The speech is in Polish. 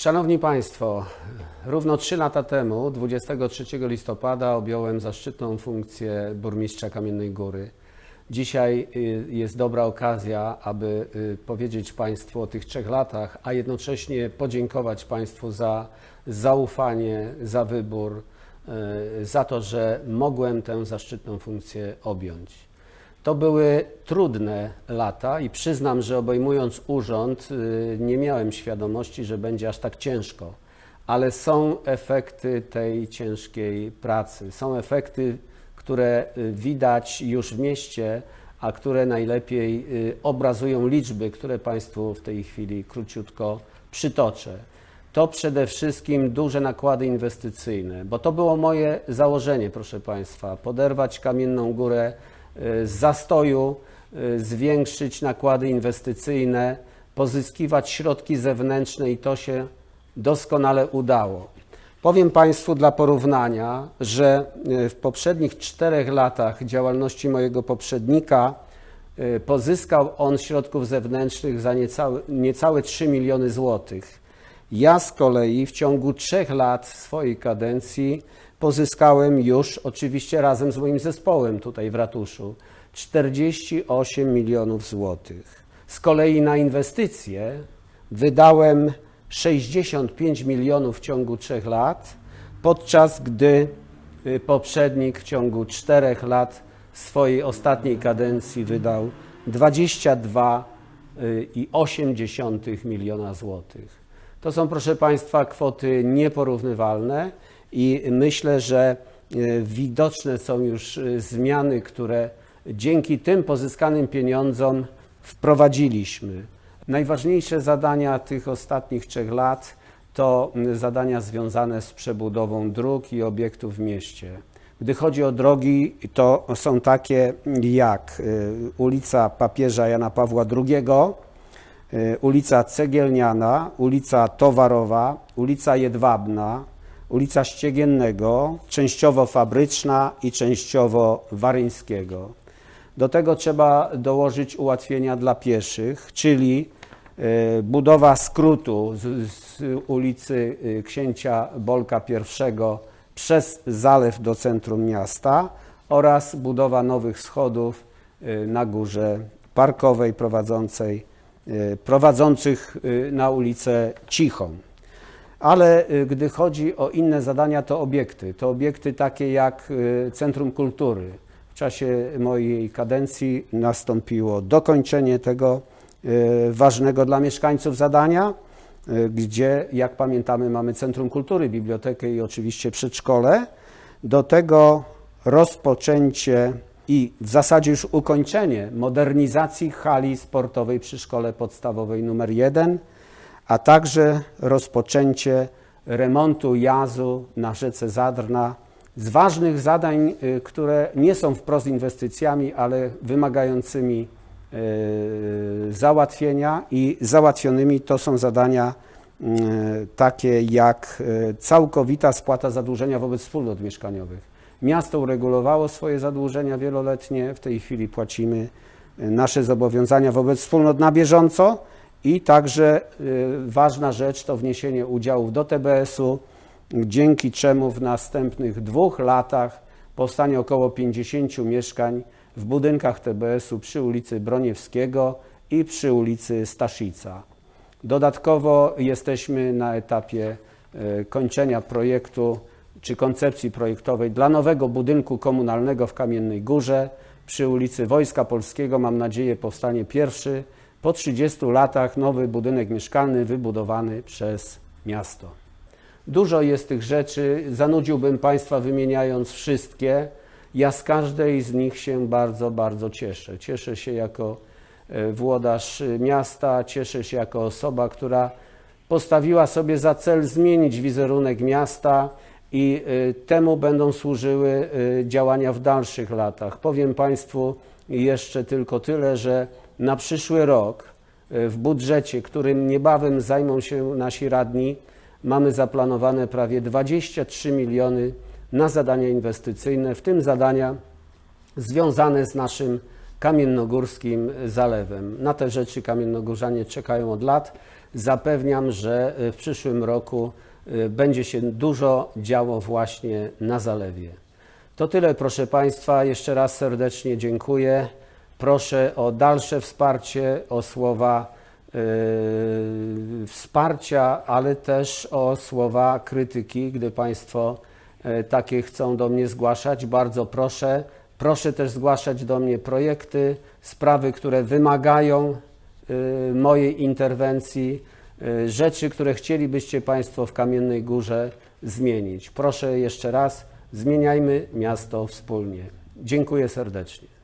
Szanowni Państwo, równo 3 lata temu, 23 listopada, objąłem zaszczytną funkcję burmistrza Kamiennej Góry. Dzisiaj y, jest dobra okazja, aby y, powiedzieć Państwu o tych trzech latach, a jednocześnie podziękować Państwu za zaufanie, za wybór, y, za to, że mogłem tę zaszczytną funkcję objąć. To były trudne lata i przyznam, że obejmując urząd, y, nie miałem świadomości, że będzie aż tak ciężko, ale są efekty tej ciężkiej pracy. Są efekty, które y, widać już w mieście, a które najlepiej y, obrazują liczby, które Państwu w tej chwili króciutko przytoczę. To przede wszystkim duże nakłady inwestycyjne, bo to było moje założenie, proszę Państwa, poderwać Kamienną Górę z zastoju, y, zwiększyć nakłady inwestycyjne, pozyskiwać środki zewnętrzne i to się doskonale udało. Powiem Państwu dla porównania, że y, w poprzednich czterech latach działalności mojego poprzednika y, pozyskał on środków zewnętrznych za niecałe, niecałe 3 miliony złotych. Ja z kolei w ciągu trzech lat swojej kadencji pozyskałem już, oczywiście razem z moim zespołem tutaj w ratuszu, 48 milionów złotych. Z kolei na inwestycje wydałem 65 milionów w ciągu trzech lat, podczas gdy y, poprzednik w ciągu czterech lat swojej ostatniej kadencji wydał 22,8 miliona złotych. To są, proszę Państwa, kwoty nieporównywalne i myślę, że y, widoczne są już y, zmiany, które dzięki tym pozyskanym pieniądzom wprowadziliśmy. Najważniejsze zadania tych ostatnich trzech lat to zadania związane z przebudową dróg i obiektów w mieście. Gdy chodzi o drogi, to są takie jak y, ulica Papieża Jana Pawła II, ulica Cegielniana, ulica Towarowa, ulica Jedwabna, ulica Ściegiennego, częściowo Fabryczna i częściowo Waryńskiego. Do tego trzeba dołożyć ułatwienia dla pieszych, czyli e, budowa skrótu z, z ulicy e, Księcia Bolka I przez zalew do centrum miasta oraz budowa nowych schodów e, na górze parkowej prowadzącej, prowadzących na ulicę Cichą. Ale gdy chodzi o inne zadania, to obiekty. To obiekty takie jak Centrum Kultury, w czasie mojej kadencji nastąpiło dokończenie tego e, ważnego dla mieszkańców zadania, e, gdzie, jak pamiętamy, mamy Centrum Kultury, bibliotekę i oczywiście przedszkole. Do tego rozpoczęcie i w zasadzie już ukończenie modernizacji hali sportowej przy szkole podstawowej numer 1, a także rozpoczęcie remontu jazu na rzece Zadrna z ważnych zadań, y, które nie są wprost inwestycjami, ale wymagającymi y, załatwienia i załatwionymi to są zadania y, takie jak całkowita spłata zadłużenia wobec wspólnot mieszkaniowych. Miasto uregulowało swoje zadłużenia wieloletnie, w tej chwili płacimy nasze zobowiązania wobec wspólnot na bieżąco i także ważna rzecz to wniesienie udziałów do TBS-u, dzięki czemu w następnych dwóch latach powstanie około 50 mieszkań w budynkach TBS-u przy ulicy Broniewskiego i przy ulicy Staszica. Dodatkowo jesteśmy na etapie e, kończenia projektu czy koncepcji projektowej dla nowego budynku komunalnego w Kamiennej Górze przy ulicy Wojska Polskiego. Mam nadzieję powstanie pierwszy po 30 latach nowy budynek mieszkalny wybudowany przez miasto. Dużo jest tych rzeczy, zanudziłbym Państwa wymieniając wszystkie. Ja z każdej z nich się bardzo, bardzo cieszę. Cieszę się jako e, włodarz miasta, cieszę się jako osoba, która postawiła sobie za cel zmienić wizerunek miasta i e, temu będą służyły e, działania w dalszych latach. Powiem Państwu jeszcze tylko tyle, że na przyszły rok w budżecie, którym niebawem zajmą się nasi radni, mamy zaplanowane prawie 23 miliony na zadania inwestycyjne, w tym zadania związane z naszym kamiennogórskim zalewem. Na te rzeczy kamiennogórzanie czekają od lat. zapewniam, że y, w przyszłym roku y, będzie się dużo działo właśnie na zalewie. To tyle, proszę Państwa. Jeszcze raz serdecznie dziękuję. Proszę o dalsze wsparcie, o słowa y, wsparcia, ale też o słowa krytyki, gdy Państwo y, takie chcą do mnie zgłaszać. Bardzo proszę. Proszę też zgłaszać do mnie projekty, sprawy, które wymagają y, mojej interwencji, y, rzeczy, które chcielibyście Państwo w Kamiennej Górze zmienić. Proszę jeszcze raz, zmieniajmy miasto wspólnie. Dziękuję serdecznie.